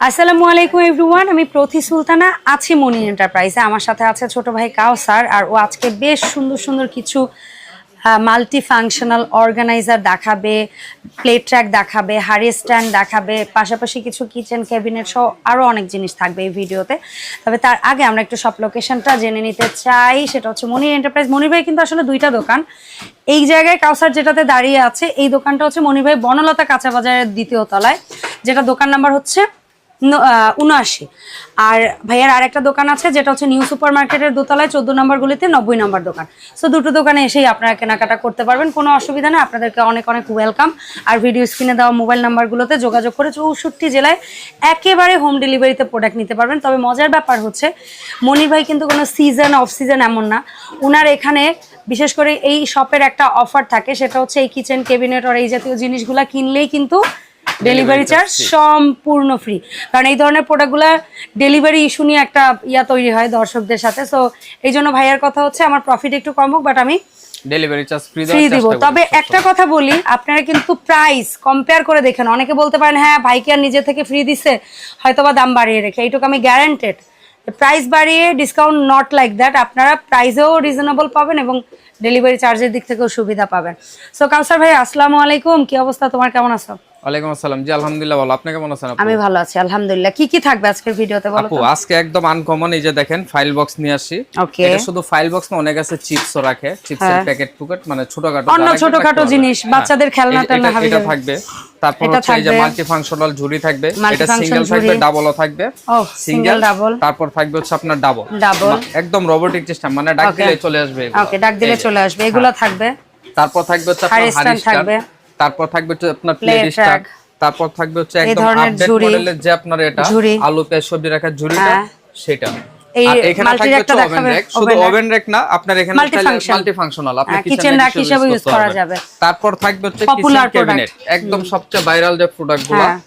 আসসালামু আলাইকুম এভরিওয়ান আমি প্রতি সুলতানা, আছি মনি এন্টারপ্রাইজে। আমার সাথে আছে ছোট ভাই কাউসার আর ও আজকে বেশ সুন্দর সুন্দর কিছু মাল্টি ফাংশনাল অর্গানাইজার দেখাবে প্লেট ট্র্যাক দেখাবে হাড়ি স্ট্যান্ড দেখাবে, পাশাপাশি কিছু কিচেন ক্যাবিনেট সহ আরও অনেক জিনিস থাকবে এই ভিডিওতে। তবে তার আগে আমরা একটু সব লোকেশনটা জেনে নিতে চাই। সেটা হচ্ছে মনির এন্টারপ্রাইজ। মনির ভাই কিন্তু আসলে দুইটা দোকান। এই জায়গায় কাউসার যেটাতে দাঁড়িয়ে আছে, এই দোকানটা হচ্ছে মনির ভাই বনলতা কাঁচা বাজারের দ্বিতীয় তলায়, যেটা দোকান নাম্বার হচ্ছে উনআশি। আর ভাইয়ার আরেকটা দোকান আছে, যেটা হচ্ছে নিউ সুপার মার্কেটের দোতলায় চোদ্দ নম্বর গুলিতে নব্বই নম্বর দোকান। সো দুটো দোকানে এসেই আপনারা কেনাকাটা করতে পারবেন, কোনো অসুবিধা নেই। আপনাদেরকে অনেক অনেক ওয়েলকাম আর ভিডিও স্ক্রিনে দেওয়া মোবাইল নাম্বারগুলোতে যোগাযোগ করে চৌষট্টি জেলায় একেবারে হোম ডেলিভারিতে প্রোডাক্ট নিতে পারবেন। তবে মজার ব্যাপার হচ্ছে, মনির ভাই কিন্তু কোনো সিজন অফ সিজন এমন না। উনার এখানে বিশেষ করে এই শপের একটা অফার থাকে, সেটা হচ্ছে এই কিচেন ক্যাবিনেট আর এই জাতীয় জিনিসগুলো কিনলেই কিন্তু ডেলিভারি চার্জ সম্পূর্ণ ফ্রি কারণ এই ধরনের প্রোডাক্টগুলো ডেলিভারি ইস্যু নিয়ে একটা ইয়া তৈরি হয় দর্শকদের সাথে। সো এই জন্য ভাইয়ার কথা হচ্ছে আমার প্রফিট একটু কম হোক বাট আমি ডেলিভারি চার্জ ফ্রি দিব। তবে একটা কথা বলি আপনারা কিন্তু প্রাইস কম্পেয়ার করে দেখেন। অনেকে বলতে পারেন হ্যাঁ ভাইকে আর নিজে থেকে ফ্রি দিছে হয়তোবা দাম বাড়িয়ে রেখে। এইটুকু আমি গ্যারান্টেড প্রাইস বাড়িয়ে ডিসকাউন্ট নট লাইক দ্যাট আপনারা প্রাইসেও রিজনেবল পাবেন এবং ডেলিভারি চার্জের দিক থেকেও সুবিধা পাবেন। সো কাউসার ভাই আসসালামু আলাইকুম। কি অবস্থা? তোমার কেমন আছো? ওয়ালাইকুম আসসালাম। জি আলহামদুলিল্লাহ ভালো। আপনি কেমন আছেন আমি ভালো আছি আলহামদুলিল্লাহ। কি কি থাকবে আজকের ভিডিওতে বলো আপু আজকে একদম আনকমন এই যে দেখেন ফাইল বক্স নিয়ে আসি। ওকে এটা শুধু ফাইল বক্স না অনেক আছে চিপসও রাখে। চিপসের প্যাকেট পুকেট মানে ছোটখাটো অন্য ছোটখাটো জিনিস, বাচ্চাদের হ্যাঁ, খেলনা টেলনা এটা- এটা থাকবে। তারপর হচ্ছে এই যে। মাল্টি ফাংশনাল ঝুড়ি থাকবে। এটা সিঙ্গেল থাকবে ডাবলও থাকবে। সিঙ্গেল ডাবল তারপর থাকবে হচ্ছে আপনার ডাবল ডাবল একদম রোবটিক সিস্টেম মানে ডাক. দিলে চলে আসবে ওকে ডাক দিলে। চলে আসবে এগুলো থাকবে। তারপর থাকবে হচ্ছে আপনার হাড়ি থাকবে। তারপর থাকবে হচ্ছে আপনার Plate প্লেট তারপর থাকবে হচ্ছে একদম আপডেট মডেলের যে আপনার এটা আলু পেঁয়াজ সবজি রাখার ঝুড়িটা হ্যাঁ। সেটা। হ্যাঁ। তারপর থাকবে হচ্ছে একদম সবচেয়ে ভাইরাল যে প্রোডাক্টগুলো হ্যাঁ।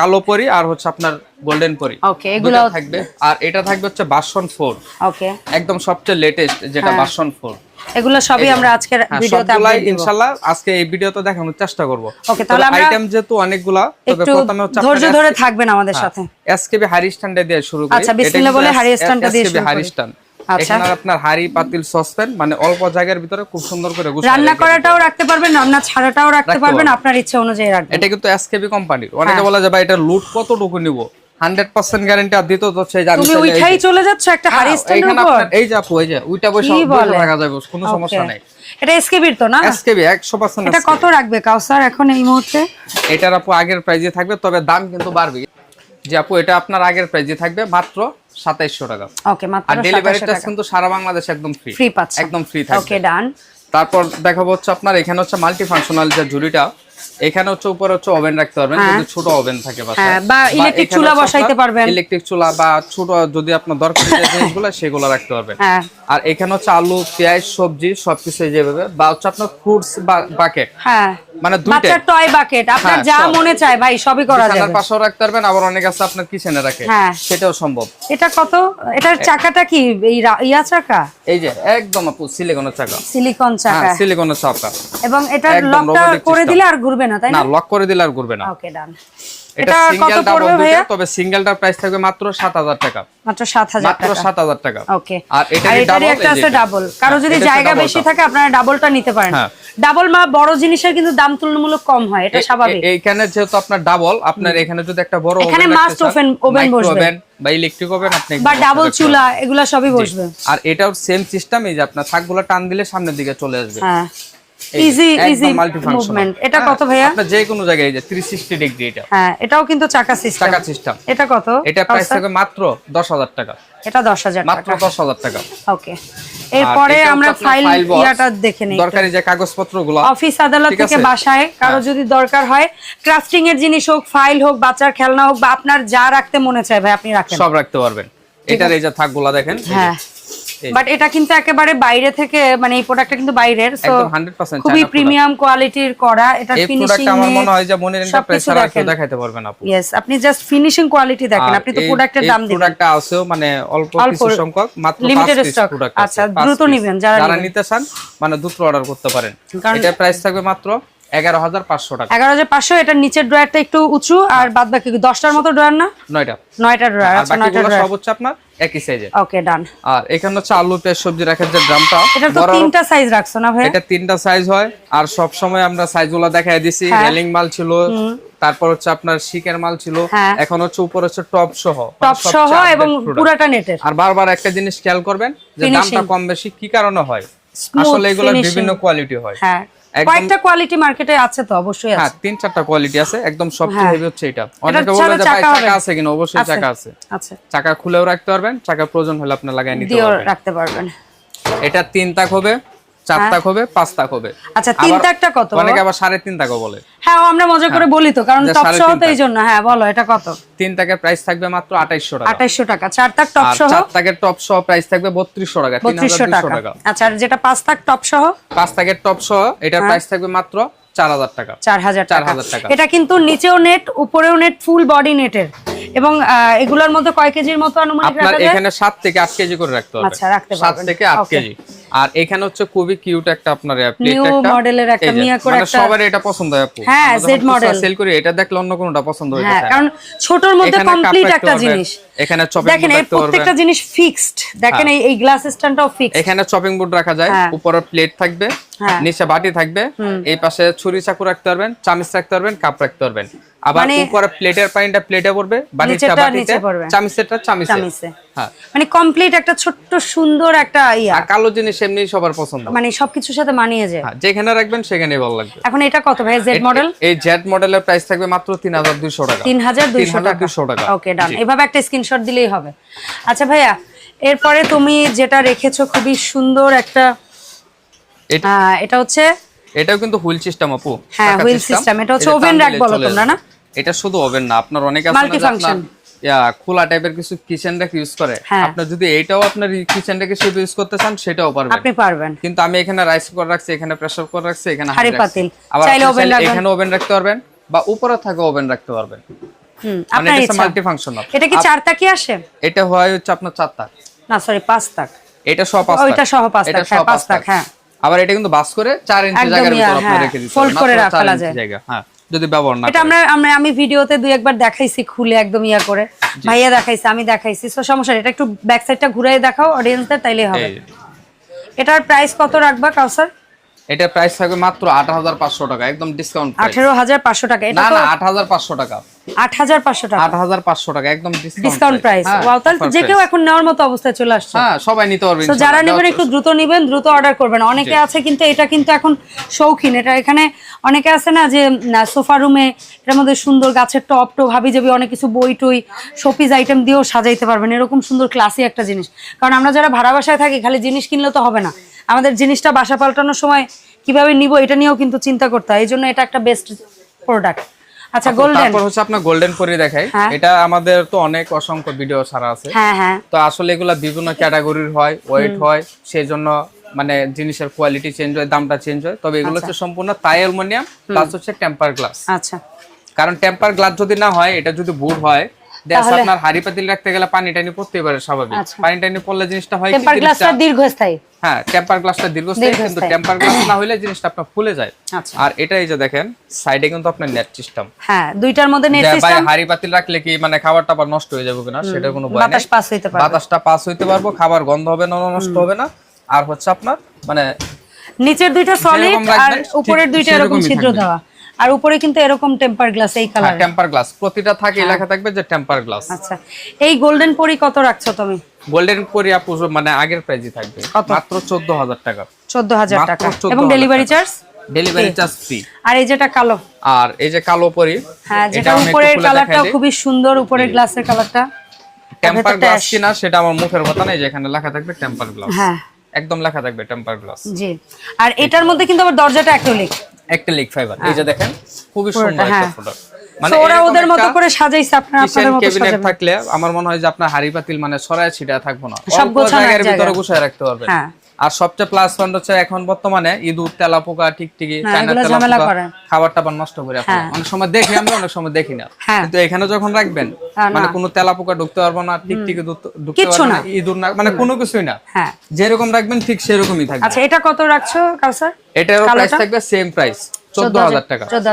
কালো পরি আর হচ্ছে আপনার গোল্ডেন পরি। Okay, এগুলো থাকবে। আর এটা থাকবে হচ্ছে বাসন ফোর ওকে একদম সবচেয়ে লেটেস্ট যেটা হ্যাঁ। বাসন ফোর এগুলো সবই আমরা আজকের হ্যাঁ, ভিডিওতে আপডেট দিব। ইনশাআল্লাহ আজকে এই ভিডিওতে দেখানোর চেষ্টা করব। Okay, তাহলে আমরা আইটেম যেহেতু অনেকগুলা তবে প্রথমে হচ্ছে ধৈর্য ধরে থাকবেন আমাদের সাথে। এসকেবি হারি স্ট্যান্ডে দিয়ে শুরু করি। আচ্ছা, বিসমিল্লাহ বলে স্ট্যান্ডটা দিয়ে শুরু হারি করি। স্ট্যান্ড আচ্ছা। এখানে আপনার হাড়ি পাতিল সসপ্যান মানে অল্প জায়গার ভিতরে খুব সুন্দর করে রান্না করাটাও রাখতে পারবেন রান্না ছাড়াটাও রাখতে রাখতে পারবেন পারবেন। আপনার ইচ্ছা অনুযায়ী রাখবেন। এটা কিন্তু এসকেবি কোম্পানির অনেকে। বলা যায় ভাই এটা লুট কতটুকু নিব? 100% গ্যারান্টি আর দিতে হচ্ছে যে আমি তুমি উঠাই চলে যাচ্ছ একটা হাড়ি স্ট্যান্ডের উপর? এই যে আপু এই যে ওইটা বসে রাখা যাবে কোনো সমস্যা নাই। এটা এসকেবির তো না? এসকেবি 100% এটা কত রাখবে কাউসার এখন এই মুহূর্তে? এটার আপু আগের প্রাইজে থাকবে তবে দাম কিন্তু বাড়বে। যে আপু এটা আপনার আগের প্রাইজে থাকবে মাত্র সাতাইশশো টাকা। ওকে মাত্র আর ডেলিভারি 2700 চার্জ টাকা। কিন্তু সারা বাংলাদেশ একদম ফ্রি ফ্রি পাচ্ছেন। একদম ফ্রি ওকে ডান তারপর দেখাবো হচ্ছে আপনার এখানে হচ্ছে মাল্টি ফাংশনাল যে ঝুড়িটা এখানে হচ্ছে উপরে হচ্ছে ওভেন রাখতে পারবেন হ্যাঁ। যদি ছোট ওভেন থাকে হ্যাঁ, বা electric চুলা বসাইতে পারবেন। ইলেকট্রিক চুলা বা ছোট যদি আপনার দরকারি জিনিসগুলো সেগুলো রাখতে পারবেন। হ্যাঁ। আর এখানে হচ্ছে আলু পেঁয়াজ সবজি সবকিছু যেভাবে বা হচ্ছে আপনার ফ্রুটস বাকেট হ্যাঁ। মানে দুইটা টয় বাকেট আপনার যা মনে চায় ভাই সবই করা যাবে। পাশেও রাখতে পারবেন আবার অনেক আছে আপনার কিচেনে রাখে। সেটাও সম্ভব। এটা কত? এটার চাকাটা কি? এই ইয়া চাকা? এই যে একদম আপু সিলিকনের চাকা। সিলিকন চাকা। সিলিকনের চাকা। এবং একদম লকটা করে দিলে আর ঘুরবে না তাই না লক করে দিলে আর ঘুরবে না। ওকে ডান এটা এটা সিঙ্গেল ডাবল ভাইয়া? তবে সিঙ্গেলটার প্রাইস থাকবে মাত্র 7000 টাকা। মাত্র সাত হাজার মাত্র 7000 টাকা। ওকে আর এটারই ডাবল একটা আছে ডাবল কারও যদি জায়গা বেশি থাকে আপনারা ডাবলটা নিতে পারেন। হ্যাঁ। ডাবল মা বড় জিনিসের কিন্তু দাম তুলনামূলক কম হয় এটা স্বাভাবিক। এইখানে যেহেতু আপনার ডাবল আপনার এখানে যদি একটা বড় এখানে oven- oven micro বসবে। বা ইলেকট্রিক ওভেন আপনি বা ডাবল চুলা এগুলা সবই বসবে। আর এটাও সেম সিস্টেম এই যে আপনার থাকগুলো টান দিলে সামনের দিকে চলে আসবে। হ্যাঁ। ইজি ইজি মুভমেন্ট এটা হ্যাঁ, কত ভাইয়া? আপনার যে কোনো জায়গায় এই যে 360 ডিগ্রি এটা। হ্যাঁ এটাও কিন্তু চাকা সিস্টেম টাকা সিস্টেম এটা কত? এটা প্রাইস থাকবে মাত্র 10000 টাকা। এটা দশ হাজার মাত্র টাকা। 10000 টাকা। ওকে এরপরে আমরা ফাইল ইয়াটা দেখে নিই। দরকারি যে কাগজপত্রগুলো। অফিস আদালত থেকে বাসায় কারও হ্যাঁ। যদি দরকার হয় ক্রাফটিং এর জিনিস হোক ফাইল হোক বাচ্চার খেলনা হোক বা আপনার যা রাখতে মনে চায় ভাই আপনি রাখেন। সব রাখতে পারবেন। এটার এই যে থাকগুলা দেখেন হ্যাঁ। বাট এটা কিন্তু একেবারে বাইরে থেকে মানে এই প্রোডাক্টটা কিন্তু বাইরের সো 100% খুবই প্রিমিয়াম কোয়ালিটির করা এটা এই ফিনিশিং আমার মনে হয় যে মনির এন্টারপ্রাইজ সবকিছু ছাড়া কেউ দেখেন। পারবেন আপু। ইয়েস আপনি জাস্ট ফিনিশিং কোয়ালিটি দেখেন আপনি তো প্রোডাক্টের দাম দিবেন। প্রোডাক্টটা আছেও মানে অল্প কিছু সংখ্যক মাত্র limited 5 পিস প্রোডাক্ট আচ্ছা, দ্রুত নিবেন, যারা নিবেন। নিতে চান মানে দ্রুত অর্ডার করতে পারেন। এটা প্রাইস থাকবে মাত্র এগারো হাজার পাঁচশো টাকা। এগারো হাজার পাঁচশো এটার নিচের ড্রয়ারটা একটু উঁচু আর বাদ বাকি দশটার মতো ড্রয়ার না? নয়টা। নয়টা ড্রয়ার আচ্ছা নয়টা ড্রয়ার। সব হচ্ছে আপনার একই সাইজের ওকে ডান। আর এখানে হচ্ছে আলু পেঁয়াজ সবজি রাখার যে ড্রামটা এটা তো তিনটা সাইজ রাখছো না ভাই এটা তিনটা সাইজ হয় আর সব সময় আমরা সাইজগুলো দেখাই দিছি। হ্যাঁ। রেলিং মাল ছিল তারপর হচ্ছে আপনার শিকের মাল ছিল হ্যাঁ। এখন হচ্ছে উপর হচ্ছে টপ সহ মানে টপ সহ এবং পুরাটা নেটের। আর বারবার একটা জিনিস খেয়াল করবেন যে। দামটা কম বেশি কি কারণে হয়? আসলে এগুলো বিভিন্ন কোয়ালিটি হয়। হ্যাঁ। কয়েকটা কোয়ালিটি মার্কেটে আছে তো অবশ্যই হ্যাঁ আছে। তিন চারটা কোয়ালিটি আছে একদম সবচেয়ে হ্যাঁ। হেভি হচ্ছে এটা। অনেকে বলে যে চাকা আছে কিনা? অবশ্যই আছে। চাকা আছে। আচ্ছা চাকা খুলেও রাখতে পারবেন চাকা প্রয়োজন হলে আপনি লাগাই নিতে পারবেন। রাখতে পারবেন। এটা তিন তাক হবে। চার তাক হবে পাঁচ তাক হবে। আচ্ছা তিন তাকটা কত অনেকে আবার সাড়ে তিন তাকও বলে। হ্যাঁ আমরা মজা করে বলি তো কারণ টপ সহ তো এই জন্য হ্যাঁ বলো এটা কত? তিন তাকের প্রাইস থাকবে মাত্র আঠাইশশো টাকা। আঠাইশশো টাকা। চার তাক টপ সহ? চার তাকের টপ সহ প্রাইস থাকবে বত্রিশশো টাকা বত্রিশশো টাকা। আচ্ছা আর যেটা পাঁচ তাক টপ সহ? পাঁচ তাকের টপ সহ এটার প্রাইস থাকবে মাত্র চার হাজার টাকা। চার হাজার টাকা। 4,000 টাকা। এটা কিন্তু নিচেও নেট উপরেও নেট ফুল বডি নেটের এবং এগুলোর মধ্যে কয় কেজির মতো আনুমানিক আপনার এখানে সাত থেকে আট কেজি করে রাখতে হবে। আচ্ছা, রাখতে সাত পারবেন। থেকে আট কেজি। আর এখানে হচ্ছে খুবই কিউট একটা আপনার প্লেট একটা model-এর একটা মিয়া করে মানে একটা- সবার এটা পছন্দ হয় আপু। হ্যাঁ, যখন model। সেল করি এটা দেখলে অন্য কোনোটা পছন্দ হয়ে হ্যাঁ যায়। কারণ ছোটর মধ্যে কমপ্লিট একটা জিনিস। এখানে চপিং দেখেন এই প্রত্যেকটা জিনিস ফিক্সড দেখেন এই এই গ্লাস স্ট্যান্ডটাও ফিক্সড এখানে চপিং বোর্ড রাখা যায় হ্যাঁ। উপরে প্লেট থাকবে হ্যাঁ। নিচে বাটি থাকবে এই পাশে ছুরি চাকু রাখতে পারবেন চামচ রাখতে পারবেন কাপ রাখতে পারবেন। আবার মানে- উপরে প্লেটের পানিটা প্লেটে পড়বে বাটিতে নিচে পড়বে। চামিচে। হ্যাঁ। মানে কমপ্লিট একটা ছোট্ট সুন্দর একটা ইয়া। কালো জিনিস এমনি সবার পছন্দ। মানে সবকিছুর সাথে মানিয়ে যায়। হ্যাঁ যেখানে রাখবেন সেখানেই ভালো লাগবে। এখন এটা কত ভাই জেড মডেল এই জেড মডেলের প্রাইস থাকবে মাত্র তিন হাজার দুইশো টাকা। তিন হাজার দুইশো টাকা। 3,200 টাকা। ওকে ডান এভাবে একটা স্ক্রিনশট দিলেই হবে। আচ্ছা ভাইয়া এরপরে তুমি যেটা রেখেছো খুবই সুন্দর একটা এটা এটা হচ্ছে এটাও কিন্তু হুইল সিস্টেম আপু। হ্যাঁ, system। system, এটা হচ্ছে rack দিলে বলো তোমরা না? এটা শুধু ওভেন না আপনার অনেক আছে না যে Multifunction। আপনার ইয়া, খোলা টাইপের কিছু কিচেন রেক ইউজ করে। হ্যাঁ। আপনার যদি এটাও আপনার কিচেন রেক হিসেবে ইউজ করতে চান সেটাও পারবেন। আপনি পারবেন। কিন্তু আমি এখানে রাইস কুকার রাখছি এখানে প্রেসার কুকার রাখছি এখানে হাঁড়ি পাতিল। চাইলে আপনি oven রাখবেন। এখানে ওভেন রাখতে পারবেন বা উপরে থাকে ওভেন রাখতে পারবেন। হুম মানে আপনার এটা মাল্টি ফাংশনাল এটা কি চার তাকি আসে? এটা হয় হচ্ছে আপনার চারটা না সরি পাঁচ তাক। এটা সহ পাঁচ ও, এটা সহ পাঁচ তাক, হ্যাঁ, পাঁচ তাক, হ্যাঁ। আবার এটা কিন্তু বাস করে চার ইঞ্চি একদম জায়গার ইয়া, ভিতর আপনি হ্যাঁ, রেখে দিতে পারবেন, করে রাখা যায়। জায়গা হ্যাঁ যদি ব্যবহার না এটা আমরা আমরা আমি ভিডিওতে দুই একবার দেখাইছি খুলে একদম ইয়া করে। ভাইয়া দেখাইছে আমি দেখাইছি। তো সমস্যা এটা একটু ব্যাক সাইডটা ঘুরাই দেখাও অডিয়েন্সদের তাইলেই হবে। এটার প্রাইস কত রাখবা কাউসার? এটা প্রাইস থাকবে মাত্র আট হাজার পাঁচশো টাকা একদম ডিসকাউন্ট আঠেরো হাজার পাঁচশো টাকা এটা না না আট হাজার পাঁচশো টাকা। টাকা। আট হাজার পাঁচশো টাকা একদম ডিসকাউন্ট প্রাইস ওয়াও তাহলে যে কেউ এখন নেওয়ার মতো অবস্থায় চলে আসছে। হ্যাঁ সবাই নিতে পারবে তো যারা। নেবেন একটু দ্রুত নেবেন দ্রুত অর্ডার করবেন। অনেকে আছে কিন্তু এটা কিন্তু এখন শৌখিন। এটা এখানে অনেকে আছে না যে সোফা রুমে এটার মধ্যে সুন্দর গাছের টপ টপ হাবি যাবি অনেক কিছু বই টই শোপিস আইটেম দিয়েও সাজাইতে পারবেন। এরকম সুন্দর ক্লাসি একটা জিনিস। কারণ আমরা যারা ভাড়া বাসায় থাকি খালি জিনিস কিনলে তো হবে না। আমাদের জিনিসটা বাসা পাল্টানোর সময় কীভাবে নিব এটা নিয়েও কিন্তু চিন্তা করতে হয়। এই জন্য এটা একটা বেস্ট প্রোডাক্ট আচ্ছা গোল্ডেন তারপর হচ্ছে আপনার গোল্ডেন পরি দেখাই। হ্যাঁ। এটা আমাদের তো অনেক অসংখ্য ভিডিও ছাড়া আছে। হ্যাঁ হ্যাঁ। তো আসলে এগুলা বিভিন্ন ক্যাটাগরির হয় ওয়েট হয় সেই জন্য মানে জিনিসের কোয়ালিটি চেঞ্জ হয় দামটা চেঞ্জ হয়। তবে এগুলো হচ্ছে সম্পূর্ণ তাই অ্যালুমিনিয়াম প্লাস হচ্ছে টেম্পার গ্লাস আচ্ছা। কারণ টেম্পার গ্লাস যদি না হয় এটা যদি বুট হয় দেশ আপনার হাড়ি পাতিল রাখতে গেলে পানি টানি পড়তেই পারে স্বাভাবিক। আচ্ছা। পানি টানি পড়লে জিনিসটা হয় টেম্পার গ্লাসটা দীর্ঘস্থায়ী। হ্যাঁ টেম্পার গ্লাসটা দীর্ঘস্থায়ী কিন্তু টেম্পার গ্লাস না হলে জিনিসটা আপনার ফুলে যায়। আচ্ছা। আর এটা এই যে দেখেন সাইডে কিন্তু আপনার নেট সিস্টেম হ্যাঁ দুইটার মধ্যে নেট ভাই সিস্টেম হাড়ি পাতিল রাখলে কি মানে খাবারটা আবার নষ্ট হয়ে যাবে কিনা সেটা কোনো ভয় বাতাস পাস হইতে পারবে। বাতাসটা পাস হইতে পারব খাবার গন্ধ হবে না নষ্ট হবে না। আর হচ্ছে আপনার মানে নিচের দুইটা সলিড আর উপরের দুইটা এরকম ছিদ্র দেওয়া আর উপরে কিন্তু এরকম টেম্পার গ্লাস এই কালার টেম্পার গ্লাস প্রতিটা থাকে লেখা থাকবে যে টেম্পার গ্লাস আচ্ছা। এই গোল্ডেন পরি কত রাখছো তুমি? গোল্ডেন পরি আপু মানে আগের প্রাইজই থাকবে। মাত্র চোদ্দ হাজার টাকা। চোদ্দ হাজার মাত্র টাকা। এবং delivery charge delivery charge free আর এই যেটা কালো? আর এই যে কালো পরি হ্যাঁ এটা যেটা উপরের দিই। খুবই সুন্দর উপরের গ্লাসের কালারটা টেম্পার গ্লাস। কিনা সেটা আমার মুখের কথা নেই যেখানে লেখা থাকবে টেম্পার গ্লাস হ্যাঁ। একদম লেখা থাকবে টেম্পার গ্লাস। জি। আর এটার মধ্যে কিন্তু আবার দরজাটা অ্যাক্রিলিক। একটা লিক ফাইবার। এই যে দেখেন খুবই সুন্দর একটা হ্যাঁ। প্রোডাক্ট মানে ওরা ওদের মতো করে সাজাইছে আপনারা আপনাদের মতো সাজাবেন। থাকলে আমার মনে হয় যে আপনার হাড়ি পাতিল মানে ছড়ায় ছিটা থাকব না। সব গোছানো জায়গার ভিতরে। গুছায় রাখতে পারবেন। হ্যাঁ। আর সবচেয়ে প্লাস পয়েন্ট হচ্ছে এখন বর্তমানে ইঁদুর তেলাপোকা টিকটিকি খাবার আবার নষ্ট করে হ্যাঁ। অনেক সময় দেখি আমরা অনেক সময় দেখি না। হ্যাঁ। কিন্তু এখানে যখন রাখবেন মানে কোন তেলাপোকা ঢুকতে পারব না টিকটিকি ঢুকতে- ঢুকতে কিচ্ছু না। ইঁদুর না মানে কোনো কিছুই না। হ্যাঁ। যেরকম রাখবেন ঠিক সেরকমই থাকবে। আচ্ছা এটা কত রাখছো কাউসার? এটারও প্রাইস থাকবে সেম প্রাইস টাকা চোদ্দ হাজার টাকা। চোদ্দ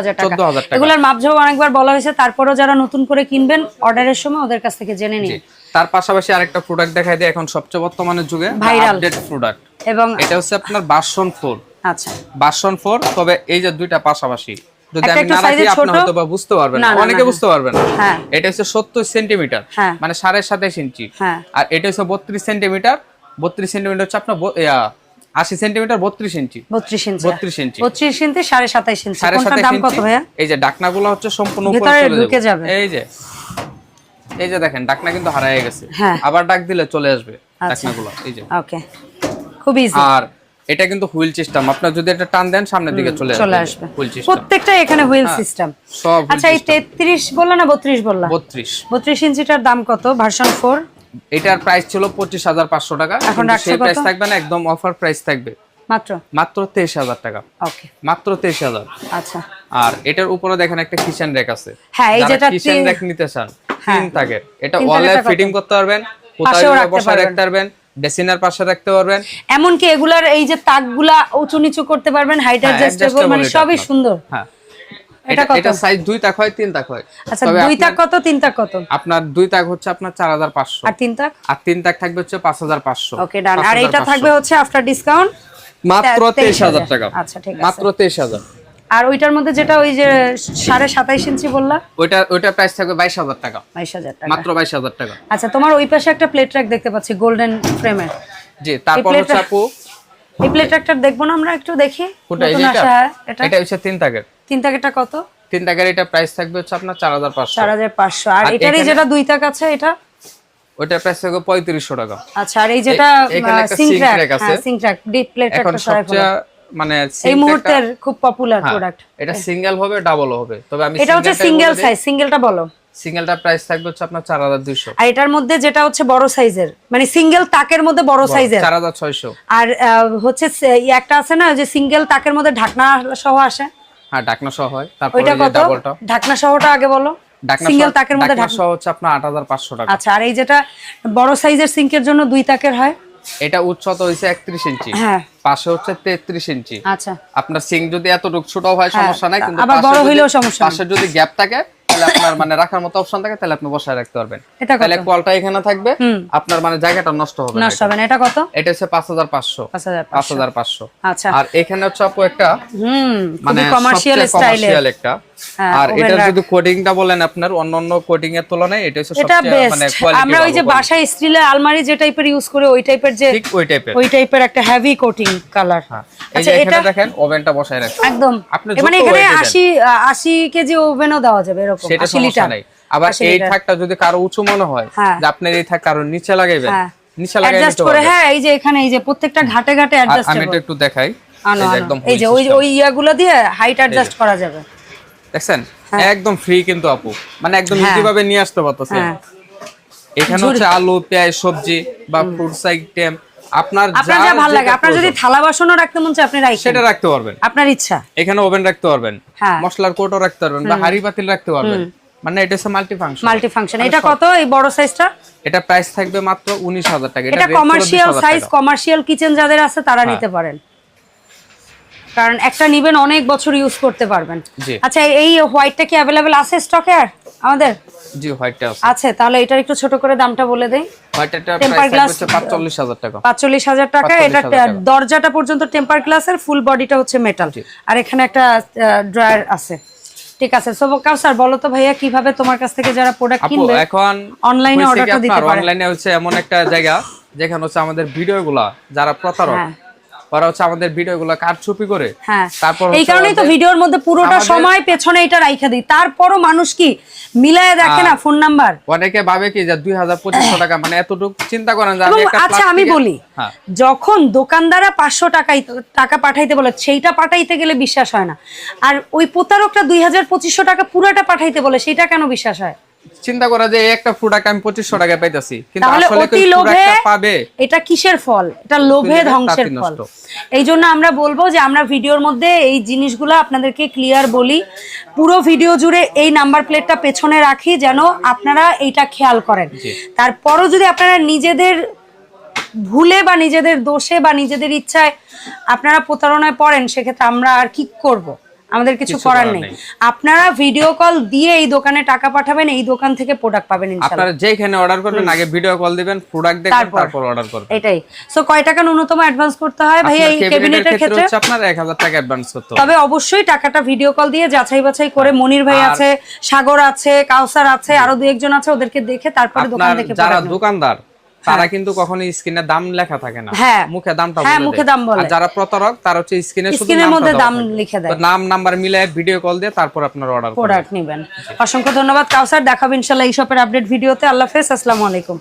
হাজার টাকা। এগুলোর মাপঝোপ অনেকবার বলা হয়েছে তারপরও যারা নতুন করে কিনবেন অর্ডারের সময় ওদের কাছ থেকে জেনে নিন। তার পাশাপাশি আরেকটা প্রোডাক্ট দেখাই দিই এখন সবচেয়ে বর্তমানের যুগে Viral। প্রোডাক্ট এবং এটা হচ্ছে আপনার বাসন ফোর আচ্ছা। বাসন ফোর তবে এই যে দুইটা পাশাপাশি যদি আমি না রাখি আপনি হয়তো বা বুঝতে পারবেন না, অনেকে বুঝতে পারবেন না। হ্যাঁ। এটা হচ্ছে সত্তর সেন্টিমিটার হ্যাঁ। মানে সাড়ে সাতাইশ ইঞ্চি। হ্যাঁ। আর এটা হচ্ছে বত্রিশ সেন্টিমিটার বত্রিশ সেন্টিমিটার হচ্ছে আপনার আশি সেন্টিমিটার বত্রিশ ইঞ্চি। বত্রিশ ইঞ্চি। 32 ইঞ্চি। বত্রিশ ইঞ্চি সাড়ে সাতাইশ ইঞ্চি। কোনটার দাম কত ভাইয়া? এই যে ডাকনাগুলো হচ্ছে সম্পূর্ণ উপরে চলে যাবে। এই যে এই যে দেখেন ডাকনা কিন্তু হারায় গেছে। হ্যাঁ। আবার ডাক দিলে চলে আসবে আচ্ছা। ডাকনাগুলো এই যে। ওকে। খুব ইজি আর এটা কিন্তু হুইল সিস্টেম। আপনার যদি এটা টান দেন সামনের দিকে চলে চলে আসবে। Wheel system. প্রত্যেকটা এখানে হুইল সিস্টেম। আচ্ছা এই তেত্রিশ বললা না বত্রিশ বললা? বত্রিশ। বত্রিশ ইঞ্চিটার দাম কত? Version four? এটার প্রাইস ছিল পঁচিশ হাজার পাঁচশো টাকা। এখন সেই প্রাইস থাকবে না একদম অফার প্রাইস থাকবে। মাত্র? মাত্র তেইশ হাজার টাকা। ওকে মাত্র তেইশ হাজার। আচ্ছা। আর এটার উপরে দেখেন একটা কিচেন র্যাক আছে। হ্যাঁ, এই যেটা কিচেন র্যাক নিতে চান হ্যাঁ। তিন থাকে এটা ওয়ালে ফিটিং করতে পারবেন কোথাও পাশেও রাখতে পারবেন। বেসিনের পাশে রাখতে পারবেন। এমনকি এগুলার এই যে তাকগুলা উঁচু নিচু করতে পারবেন হাইট হ্যাঁ, অ্যাডজাস্টেবল মানে সবই সুন্দর। হ্যাঁ। এটা সাইজ দুই তাক হয় তিন তাক হয়। আচ্ছা দুই তাক কত তিন তাক কত? আপনার দুই তাক হচ্ছে আপনার আর তিন তাক? আর তিন তাক থাকবে হচ্ছে পাঁচ হাজার পাঁচশো। ওকে ডান আর এইটা থাকবে হচ্ছে আফটার ডিসকাউন্ট মাত্র তেইশ হাজার 23,000 টাকা। আচ্ছা, ঠিক আছে। মাত্র তেইশ হাজার। আর ওইটার মধ্যে যেটা ওই যে সাড়ে সাতাইশ ইঞ্চি বললা? ওইটা ওইটা প্রাইস থাকবে বাইশ হাজার টাকা। বাইশ হাজার টাকা। মাত্র বাইশ হাজার টাকা। আচ্ছা তোমার ওই পাশে একটা প্লেট ট্র্যাক দেখতে পাচ্ছি গোল্ডেন ফ্রেমের জি তারপর হচ্ছে আপু এই প্লেট ট্র্যাকটা দেখব না আমরা একটু দেখি? কোনটা এটা? এটা হচ্ছে তিন তাকের। তিন তাকেরটা কত? তিন তাকের এটা প্রাইস থাকবে হচ্ছে আপনার চার হাজার পাঁচশো। চার হাজার পাঁচশো। আর আর এটারই যেটা দুই তাক আছে এটা? ওইটা প্রাইস থাকবে পঁয়ত্রিশশো টাকা। আচ্ছা আর এই যেটা সিঙ্ক আছে। সিঙ্ক ট্র্যাক ডিপ প্লেট সরাই। সবচেয়ে মানে এই মুহূর্তের খুব পপুলার হ্যাঁ, প্রোডাক্ট এটা সিঙ্গেল হবে ডাবল হবে। তবে আমি এটা হচ্ছে সিঙ্গেল সাইজ সিঙ্গেলটা বলো। সিঙ্গেলটা প্রাইস থাকবে হচ্ছে আপনার চার হাজার দুইশো। আর এটার মধ্যে যেটা হচ্ছে বড় সাইজের মানে সিঙ্গেল তাকের মধ্যে বড় সাইজের চার হাজার ছয়শো। আর হচ্ছে একটা আছে না যে সিঙ্গেল তাকের মধ্যে ঢাকনা সহ আসে। হ্যাঁ ঢাকনা সহ হয়। তারপর ডাবলটা ঢাকনা সহটা আগে বলো। সিঙ্গেল তাকের মধ্যে ঢাকনা সহ হচ্ছে আপনার আট হাজার পাঁচশো টাকা। আচ্ছা আর এই যেটা বড় সাইজের সিঙ্কের জন্য দুই তাকের হয়? এটা উচ্চতা হয়েছে একত্রিশ ইঞ্চি। হ্যাঁ। পাশে হচ্ছে তেত্রিশ ইঞ্চি। আচ্ছা। আপনার সিং যদি এতটুকু ছোট হয় হ্যাঁ, সমস্যা নাই কিন্তু আবার বড় হইলেও সমস্যা। পাশে যদি গ্যাপ থাকে তাহলে আপনার মানে রাখার মতো অপশন থাকে তাহলে আপনি বসায় রাখতে পারবেন। তাহলে কলটা এখানে থাকবে আপনার মানে জায়গাটা নষ্ট হবে নষ্ট হবে না। এটা কত? এটা হচ্ছে পাঁচ হাজার পাঁচশো। পাঁচ হাজার পাঁচ হাজার পাঁচশো। আচ্ছা। আর এখানে হচ্ছে আপু একটা হুম মানে কমার্শিয়াল স্টাইলের একটা আর oven এটার rack। যদি কোডিংটা বলেন আপনার অন্যান্য কোডিং এর তুলনায় এটা হচ্ছে সবচেয়ে মানে কোয়ালিটি আমরা ওই যে বাসায় স্টিলের আলমারি যে টাইপের ইউজ করে ওই টাইপের যে ঠিক ওই টাইপের ওই টাইপের একটা হেভি কোটিং কালার হ্যাঁ। এই আচ্ছা যে এটা এখানে দেখেন ওভেনটা বসায় রাখছে। একদম। মানে এখানে weight দেন। আশি আশি কেজি ওভেনও দেওয়া যাবে এরকম সেটা আশি সমস্যা লিটার নাই। আবার 80 এই থাকটা যদি কারও উঁচু মনে হয় হ্যাঁ। যে আপনার এই থাক কারও নিচে লাগাইবেন হ্যাঁ। নিচে লাগাই অ্যাডজাস্ট নিতে করে হ্যাঁ এই যে এখানে এই যে প্রত্যেকটা ঘাটে ঘাটে আর আমি এটা একটু দেখাই একদম এই যে ওই ওই ইয়াগুলো দিয়ে হাইট অ্যাডজাস্ট করা যাবে। দেখছেন? একদম ফ্রি কিন্তু আপু। মানে একদম হ্যাঁ। ভাবে নিয়ে আসতে পারতেছে হ্যাঁ। এখানে হচ্ছে আলু পেঁয়াজ সবজি বা ফ্রুটস আইটেম আপনার আপনার যা ভালো লাগে আপনার যদি থালা বাসনও রাখতে মন চায় আপনি রাখেন সেটা রাখতে পারবেন। আপনার ইচ্ছা। এখানে ওভেন রাখতে পারবেন। হ্যাঁ। মশলার কোটো রাখতে পারবেন বা হাড়ি পাতিল রাখতে পারবেন। মানে এটা হচ্ছে মাল্টি ফাংশন মাল্টি ফাংশন এটা কত? এই বড় সাইজটা এটা প্রাইস থাকবে মাত্র উনিশ হাজার টাকা। এটা কমার্শিয়াল সাইজ কমার্শিয়াল কিচেন যাদের আছে তারা হ্যাঁ। নিতে পারেন। কারণ একটা নিবেন অনেক বছর ইউজ করতে পারবেন। আচ্ছা এই হোয়াইটটা কি অ্যাভেলেবেল আছে স্টকে আর আমাদের? জি হোয়াইটটা আছে। আছে তাহলে এটার একটু ছোট করে দামটা বলে দেই। হোয়াইটটা প্রাইস glass- থাকবে টাকা। পাঁচচল্লিশ হাজার টাকা এটা দরজাটা পর্যন্ত টেম্পার গ্লাসের ফুল বডিটা হচ্ছে মেটাল আর এখানে একটা ড্রয়ার আছে। ঠিক আছে সো কাউসার বলো তো ভাইয়া কীভাবে তোমার কাছ থেকে যারা প্রোডাক্ট আপু কিনবে এখন অনলাইনে অর্ডারটা দিতে পারে? অনলাইনে হচ্ছে এমন একটা জায়গা যেখানে হচ্ছে আমাদের ভিডিওগুলা যারা প্রতারক হ্যাঁ। ওরা হচ্ছে আমাদের ভিডিওগুলো কারচুপি করে হ্যাঁ। তারপর এই কারণেই তো ভিডিওর মধ্যে পুরোটা সময় পেছনে এটা রাইখা দিই। তারপরও মানুষ কি মিলায় দেখে না ফোন নাম্বার? অনেকে ভাবে কি যে দুই হাজার পঁচিশশো টাকা মানে এতটুকু চিন্তা করেন যে আমি একটা আচ্ছা আমি বলি হ্যাঁ। যখন দোকানদাররা পাঁচশো টাকাই টাকা পাঠাইতে বলে সেইটা পাঠাইতে গেলে বিশ্বাস হয় না। আর ওই প্রতারকটা দুই হাজার পঁচিশশো টাকা পুরোটা পাঠাইতে বলে সেটা কেন বিশ্বাস হয়? চিন্তা করা যে এই একটা প্রোডাক্ট আমি পঁচিশশো টাকায় পাইতেছি কিন্তু আসলে পাবে। এটা কিসের ফল? এটা লোভে লোভে ধ্বংসের ফল। এই জন্য আমরা বলব যে আমরা ভিডিওর মধ্যে এই জিনিসগুলো আপনাদেরকে ক্লিয়ার বলি। পুরো ভিডিও জুড়ে এই নাম্বার প্লেটটা পেছনে রাখি যেন আপনারা এইটা খেয়াল করেন। তারপরও যদি আপনারা নিজেদের ভুলে বা নিজেদের দোষে বা নিজেদের ইচ্ছায় আপনারা প্রতারণায় পড়েন সেক্ষেত্রে আমরা আর কি করব? আমাদের কিছু করার নেই। আপনারা ভিডিও কল দিয়ে এই দোকানে টাকা পাঠাবেন এই দোকান থেকে প্রোডাক্ট পাবেন আপনারা যেখানে অর্ডার করবেন আগে ভিডিও কল দিবেন প্রোডাক্ট দেখবেন তারপর? অর্ডার করবেন। এটাই। সো কয় টাকা ন্যূনতম অ্যাডভান্স করতে হয়? ভাই এই ক্যাবিনেটের ক্ষেত্রে হচ্ছে আপনার 1000 টাকা অ্যাডভান্স করতে হবে। তবে অবশ্যই টাকাটা ভিডিও কল দিয়ে যাচাই বাছাই করে মনির ভাই আছে সাগর আছে কাউসার আছে আরও দু একজন আছে ওদেরকে দেখে তারপরে দোকান দেখে যারা দোকানদার তারা কিন্তু কখনো স্ক্রিনে দাম লেখা থাকে না। হ্যাঁ। মুখে দামটা হ্যাঁ, মুখে দাম বলে। যারা প্রতারক তারা হচ্ছে স্ক্রিনে শুধু স্ক্রিনের মধ্যে দাম লিখে দেয়। নাম নাম্বার মিলে ভিডিও কল দিয়ে তারপর আপনার অর্ডার প্রোডাক্ট নেবেন। অসংখ্য ধন্যবাদ কাউসার। দেখাবো ইনশাল্লাহ এই শপের আপডেট ভিডিওতে। আল্লাহ হাফেজ আসসালামু আলাইকুম।